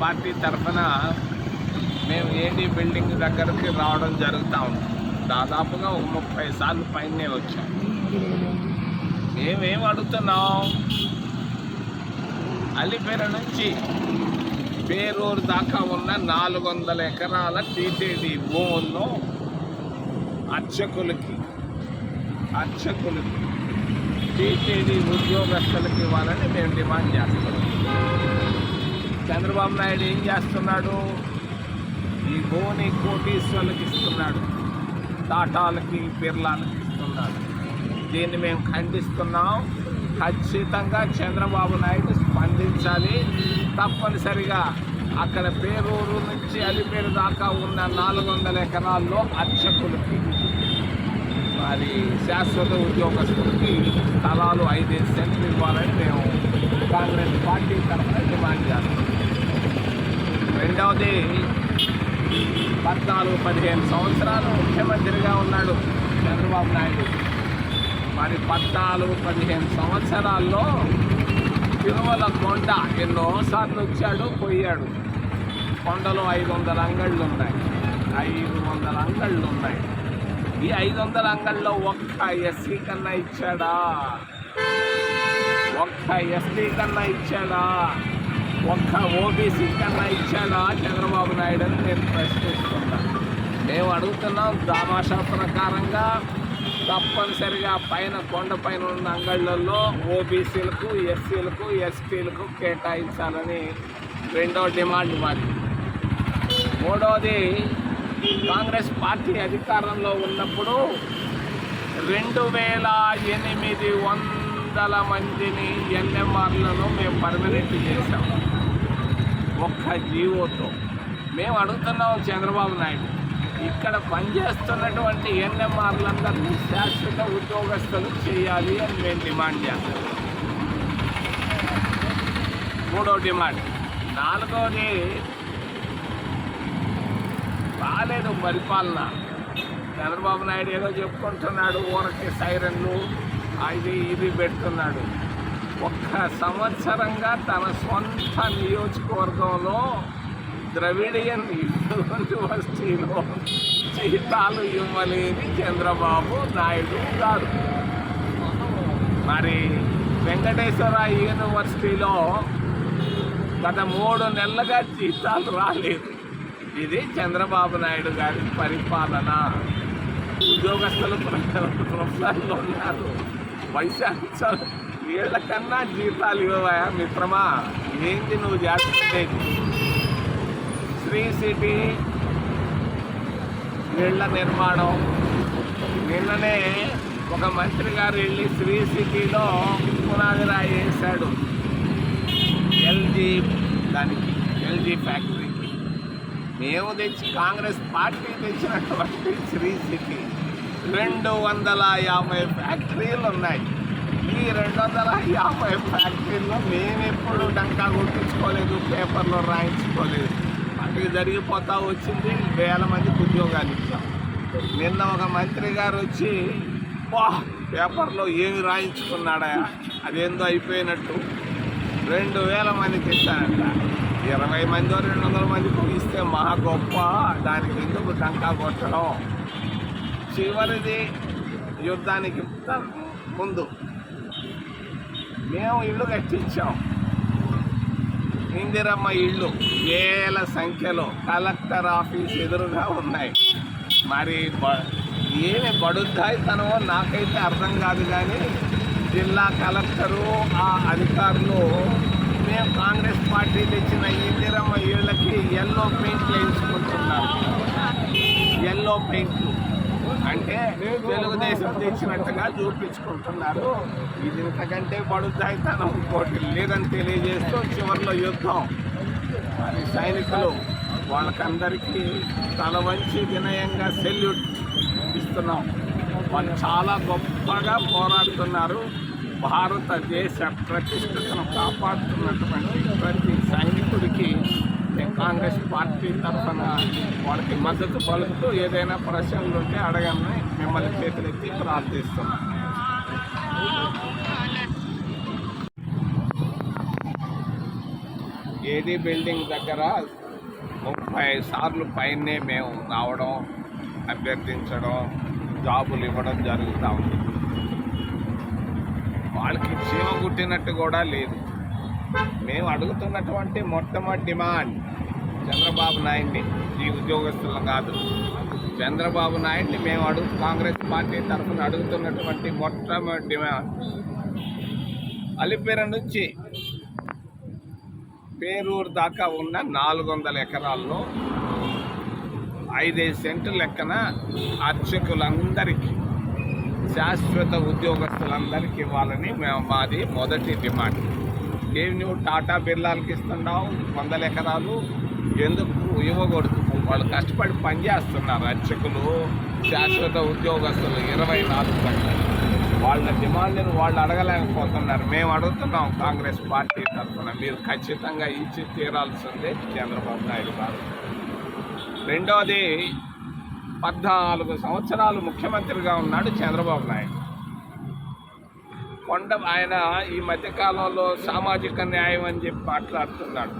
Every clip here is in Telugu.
పార్టీ తరఫున మేము ఏడీ బిల్డింగ్ దగ్గరికి రావడం జరుగుతూ ఉంటుంది దాదాపుగా ఒక ముప్పై సార్లు పైనే వచ్చాం. మేమేం అడుగుతున్నాం? అలిపేర నుంచి పేరూరు దాకా ఉన్న నాలుగు వందల ఎకరాల టీటీడీ భూముల్లో అర్చకులకి అర్చకులకి టీటీడీ ఉద్యోగస్తులకి ఇవ్వాలని మేము డిమాండ్ చేస్తున్నాం. చంద్రబాబు నాయుడు ఏం చేస్తున్నాడు? ఈ భూమిని కోటీశ్వర్లకు ఇస్తున్నాడు. టాటాలకి బిర్లాలకి ఇస్తున్నాడు. దీన్ని మేము ఖండిస్తున్నాం. ఖచ్చితంగా చంద్రబాబు నాయుడు స్పందించాలి. తప్పనిసరిగా అక్కడ పేరూరు నుంచి అలిపేరు దాకా ఉన్న నాలుగు వందల ఎకరాల్లో అర్చకులకి మరి శాశ్వత ఉద్యోగస్తులకి స్థలాలు ఐదైదు సెంట్లు ఇవ్వాలని మేము కాంగ్రెస్ పార్టీ తరఫున డిమాండ్ చేస్తున్నాం. రెండవది పద్నాలుగు పదిహేను సంవత్సరాలు ముఖ్యమంత్రిగా ఉన్నాడు చంద్రబాబు నాయుడు. మరి పద్నాలుగు పదిహేను సంవత్సరాల్లో తిరుమల కొండ ఎన్నోసార్లు వచ్చాడు పోయాడు. కొండలో ఐదు వందల అంగళ్ళు ఉన్నాయి. ఐదు వందల అంగళ్ళు ఉన్నాయి. ఈ ఐదు వందల అంగళ్ళలో ఒక్క ఎస్సీ కన్నా ఇచ్చాడా? ఒక్క ఎస్టీ కన్నా ఇచ్చాడా? ఒక్క ఓబీసీ కన్నా ఇచ్చాడా చంద్రబాబు నాయుడు అని నేను ప్రశ్నిస్తున్నా. మేము అడుగుతున్నాం దామాషా ప్రకారంగా తప్పనిసరిగా పైన కొండ పైన ఉన్న అంగళ్ళల్లో ఓబీసీలకు ఎస్సీలకు ఎస్టీలకు కేటాయించాలని రెండో డిమాండ్ మాది. మూడోది కాంగ్రెస్ పార్టీ అధికారంలో ఉన్నప్పుడు రెండు వేల ఎనిమిది వందల మందిని ఎన్ఎంఆర్లను మేము పర్మనెంట్ చేశాం. ఒక్క జీవోతో. మేము అడుగుతున్నాం చంద్రబాబు నాయుడు ఇక్కడ పనిచేస్తున్నటువంటి ఎన్ఎంఆర్లందరినీ శాశ్వత ఉద్యోగస్తులు చేయాలి అని మేము డిమాండ్ చేస్తాం. మూడో డిమాండ్. నాలుగోది బాగాలేదు పరిపాలన. చంద్రబాబు నాయుడు ఏదో చెప్పుకుంటున్నాడు ఊరకి సైరన్లు. అది ఇది పెడుతున్నాడు. ఒక్క సంవత్సరంగా తన సొంత నియోజకవర్గంలో ద్రవిడియన్ యూనివర్సిటీలో జీతాలు ఇవ్వలేని చంద్రబాబు నాయుడు గారు. మరి వెంకటేశ్వర యూనివర్సిటీలో గత మూడు నెలలుగా జీతాలు రాలేదు. ఇది చంద్రబాబు నాయుడు గారి పరిపాలన. ఉద్యోగస్తులు ప్రజలు ప్రొఫెసర్లు ఉన్నారు. వైశాఖ వీళ్ళకన్నా జీతాలు ఇవ్వవా మిత్రమా. ఏంటి నువ్వు చేస్తుండేది శ్రీ సిటీ నీళ్ళ నిర్మాణం. నిన్ననే ఒక మంత్రి గారు వెళ్ళి శ్రీ సిటీలో పునాది రాయి వేశాడు. ఎల్జీ దానికి ఎల్జీ ఫ్యాక్టరీకి. మేము తెచ్చి కాంగ్రెస్ పార్టీ తెచ్చినటువంటి శ్రీ సిటీ. రెండు వందల యాభై ఫ్యాక్టరీలు ఉన్నాయి ఈ రెండు వందల యాభై ఫ్యాక్టరీల్లో మేము ఎప్పుడు డంకా కొట్టించుకోలేదు పేపర్లో రాయించుకోలేదు. అటు జరిగిపోతా వచ్చింది వేల మందికి ఉద్యోగాలు ఇచ్చాం. నిన్న ఒక మంత్రి గారు వచ్చి వా పేపర్లో ఏమి రాయించుకున్నాడా? అదేందో అయిపోయినట్టు. రెండు వేల మందికి ఇస్తానంట ఇరవై మంది రెండు వందల మందికి ఇస్తే మహా గొప్ప దానికి ఎందుకు డంకా కొట్టడం? చివరిది యుద్ధానికి ముందు. మేము ఇల్లు కట్టించాం. ఇందిరమ్మ ఇళ్ళు వేల సంఖ్యలో కలెక్టర్ ఆఫీస్ ఎదురుగా ఉన్నాయి. మరి బ- ఏమి బడుద్దాయితనమో నాకైతే అర్థం కాదు కానీ జిల్లా కలెక్టరు ఆ అధికారులు మేము కాంగ్రెస్ పార్టీ తెచ్చిన ఇందిరమ్మ ఇళ్ళకి ఎల్లో పెయింట్ వేయించుకుంటున్నారు. ఎల్లో పెయింట్లు అంటే తెలుగుదేశం తెచ్చినట్టుగా చూపించుకుంటున్నారు. ఇది ఇంతకంటే బడుద్దాయితనం ఇంకోటి లేదని తెలియజేస్తూ చివరిలో యుద్ధం. మరి సైనికులు వాళ్ళకందరికీ తల వంచి వినయంగా సెల్యూట్ ఇస్తున్నాం. వాళ్ళు చాలా గొప్పగా పోరాడుతున్నారు. భారతదేశ ప్రతిష్టతను కాపాడుతున్నటువంటి ప్రతి సైనికుడికి మేము కాంగ్రెస్ పార్టీ తరఫున వాళ్ళకి మద్దతు పలుకుతూ ఏదైనా ప్రశ్నలు ఉంటే అడగని మిమ్మల్ని చేతులెత్తి ప్రార్థిస్తున్నాం. ఏడీ బిల్డింగ్ దగ్గర ముప్పై సార్లు పైనే మేము రావడం అభ్యర్థించడం జాబులు ఇవ్వడం జరుగుతూ ఉంది. వాళ్ళకి చీమ కుట్టినట్టు కూడా లేదు. మేము అడుగుతున్నటువంటి మొట్టమొదటి డిమాండ్ చంద్రబాబు నాయుడిని ఈ ఉద్యోగస్తులు కాదు. చంద్రబాబు నాయుడిని మేము అడుగు కాంగ్రెస్ పార్టీ తరఫున అడుగుతున్నటువంటి మొట్టమొదటి డిమాండ్. అలిపేర నుంచి పేరూరు దాకా ఉన్న నాలుగు వందల ఎకరాల్లో ఐదైదు సెంటు లెక్కన అర్చకులందరికీ శాశ్వత ఉద్యోగస్తులందరికీ ఇవ్వాలని మేము మాది మొదటి డిమాండ్. ఏమి నువ్వు టాటా బిర్లాలకి ఇస్తున్నావు వందల ఎకరాలు. ఎందుకు? ఇవ్వకూడదు. వాళ్ళు కష్టపడి పనిచేస్తున్నారు అర్చకులు శాశ్వత ఉద్యోగస్తులు ఇరవై నాలుగు గంటలు వాళ్ళ డిమాండ్ని వాళ్ళు అడగలేకపోతున్నారు. మేము అడుగుతున్నాం కాంగ్రెస్ పార్టీ తరఫున. మీరు ఖచ్చితంగా ఇచ్చి తీరాల్సిందే చంద్రబాబు నాయుడు గారు. రెండవది పద్నాలుగు సంవత్సరాలు ముఖ్యమంత్రిగా ఉన్నాడు చంద్రబాబు నాయుడు. కొండ ఆయన ఈ మధ్యకాలంలో సామాజిక న్యాయం అని చెప్పి మాట్లాడుతున్నాడు.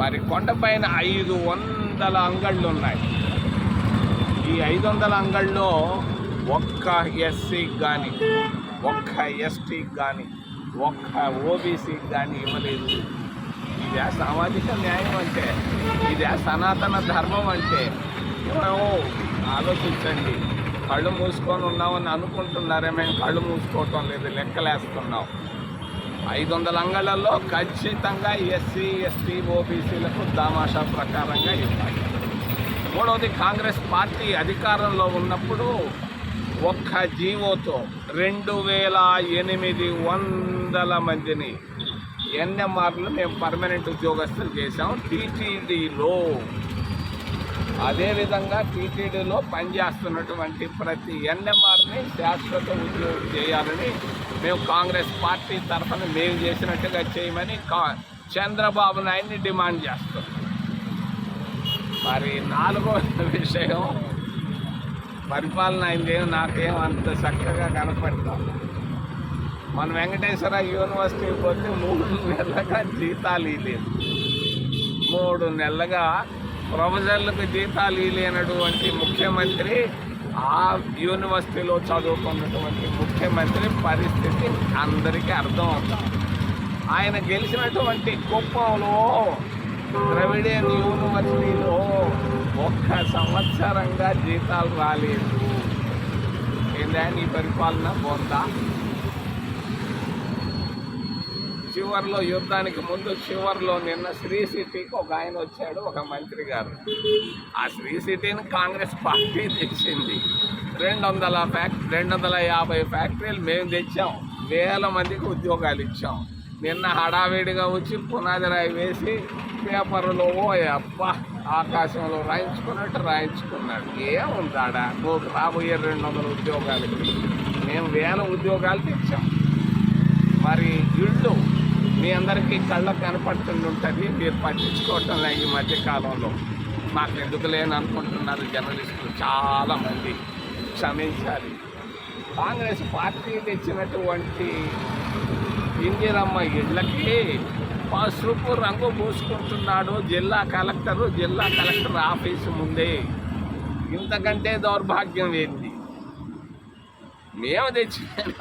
మరి కొండపైన ఐదు వందల అంగళ్ళు ఉన్నాయి. ఈ ఐదు వందల అంగళ్ళలో ఒక్క ఎస్సీకి కానీ ఒక్క ఎస్టీకి కానీ ఒక్క ఓబీసీకి కానీ ఇవ్వలేదు. ఇదే సామాజిక న్యాయం అంటే ఇదే సనాతన ధర్మం అంటే. ఏమో ఆలోచించండి. కళ్ళు మూసుకొని ఉన్నామని అనుకుంటున్నారే మేము కళ్ళు మూసుకోవటం లేదు లెక్కలేస్తున్నాం. ఐదు వందల అంగళ్ళల్లో ఖచ్చితంగా ఎస్సీ ఎస్టీ ఓబీసీలకు దామాషా ప్రకారంగా ఇవ్వాలి. మూడవది కాంగ్రెస్ పార్టీ అధికారంలో ఉన్నప్పుడు ఒక్క జీవోతో రెండు వేల ఎనిమిది వందల మందిని ఎన్ఎంఆర్లు మేము పర్మనెంట్ ఉద్యోగస్తులు చేసాం టీటీడీలో. అదేవిధంగా టీటీడీలో పనిచేస్తున్నటువంటి ప్రతి ఎన్ఎంఆర్ని శాశ్వత ఉద్యోగం చేయాలని మేము కాంగ్రెస్ పార్టీ తరఫున మేము చేసినట్టుగా చేయమని కా చంద్రబాబు నాయుడిని డిమాండ్ చేస్తాం మరి నాలుగో విషయం పరిపాలన అయిందేం నాకేం అంత చక్కగా కనపడతాం. మన వెంకటేశ్వర యూనివర్సిటీ పోతే మూడు నెలలుగా జీతాలు ఇవ్వలేదు మూడు నెలలుగా ప్రొఫెసర్లకు జీతాలు ఇవ్వలేనటువంటి ముఖ్యమంత్రి ఆ యూనివర్సిటీలో చదువుకున్నటువంటి ముఖ్యమంత్రి పరిస్థితి అందరికీ అర్థం అవుతుంది ఆయన గెలిచినటువంటి కుప్పంలో ద్రవిడియన్ యూనివర్సిటీలో ఒక్క సంవత్సరంగా జీతాలు రాలేదు. ఏందా నీ పరిపాలన? పోందా చివరిలో యుద్ధానికి ముందు చివరిలో నిన్న శ్రీ సిటీకి ఒక ఆయన వచ్చాడు ఒక మంత్రి గారు. ఆ శ్రీ సిటీని కాంగ్రెస్ పార్టీ తెచ్చింది. రెండు వందల ఫ్యాక్ రెండు వందల యాభై ఫ్యాక్టరీలు మేము తెచ్చాం. వేల మందికి ఉద్యోగాలు ఇచ్చాం. నిన్న హడావిడిగా వచ్చి పునాది రాయి వేసి పేపర్లో ఓ అబ్బా ఆకాశంలో రాయించుకున్నట్టు రాయించుకున్నాడు. ఏముందాడా? నువ్వు రాబోయే రెండు వందల ఉద్యోగాలకి మేము వేల ఉద్యోగాలు తెచ్చాం. మరి మీ అందరికీ కళ్ళకు కనపడుతుంది ఉంటుంది మీరు పట్టించుకోవటం లే ఈ మధ్య కాలంలో. మాకు ఎందుకు లేని అనుకుంటున్నారు జర్నలిస్టులు? చాలామంది క్షమించాలి. కాంగ్రెస్ పార్టీ తెచ్చినటువంటి ఇందిరమ్మ ఇళ్ళకి పసుపు రంగు పూసుకుంటున్నాడు జిల్లా కలెక్టరు. జిల్లా కలెక్టర్ ఆఫీసు ముందే. ఇంతకంటే దౌర్భాగ్యం ఏంది? మేము తెచ్చిన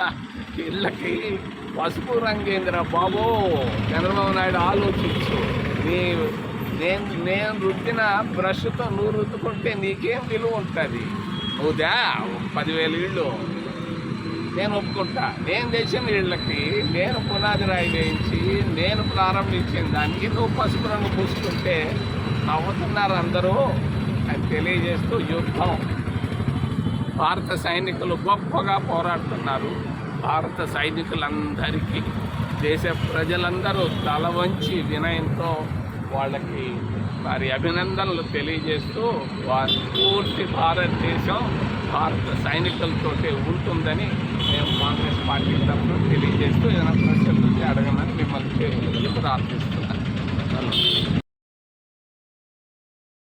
ఇళ్ళకి పసుపు రంగేంద్ర బాబు చంద్రబాబు నాయుడు ఆలోచించు. నీ నేను నేను రుద్దిన బ్రష్తో నువ్వు రుద్దుకుంటే నీకేం విలువ ఉంటుంది? నువ్వుదా పదివేలు ఇళ్ళు. నేను ఒప్పుకుంటా. నేను తెచ్చిన ఇళ్ళకి నేను పునాది రాయి వేయించి నేను ప్రారంభించిన దానికి నువ్వు పసుపు రంగు పూసుకుంటే నవ్వుతున్నారు అందరూ అని తెలియజేస్తూ యుద్ధం. భారత సైనికులు గొప్పగా పోరాడుతున్నారు. భారత సైనికులందరికీ దేశ ప్రజలందరూ తల వంచి వినయంతో వాళ్ళకి వారి అభినందనలు తెలియజేస్తూ వారి పూర్తి భారతదేశం భారత సైనికులతోటే ఉంటుందని మేము కాంగ్రెస్ పార్టీ తరఫున తెలియజేస్తూ ఏదైనా ప్రశ్నలు అడగమని మిమ్మల్ని ప్రార్థిస్తున్నాను.